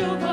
your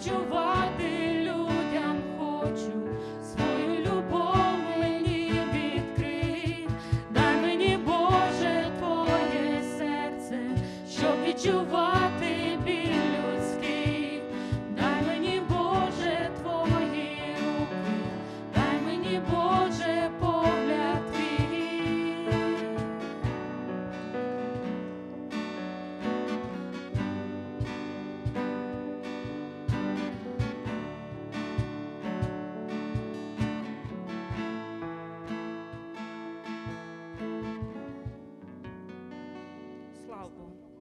співчувати людям хочу, свою любов мені відкрий, дай мені Боже твоє серце, щоб відчувати.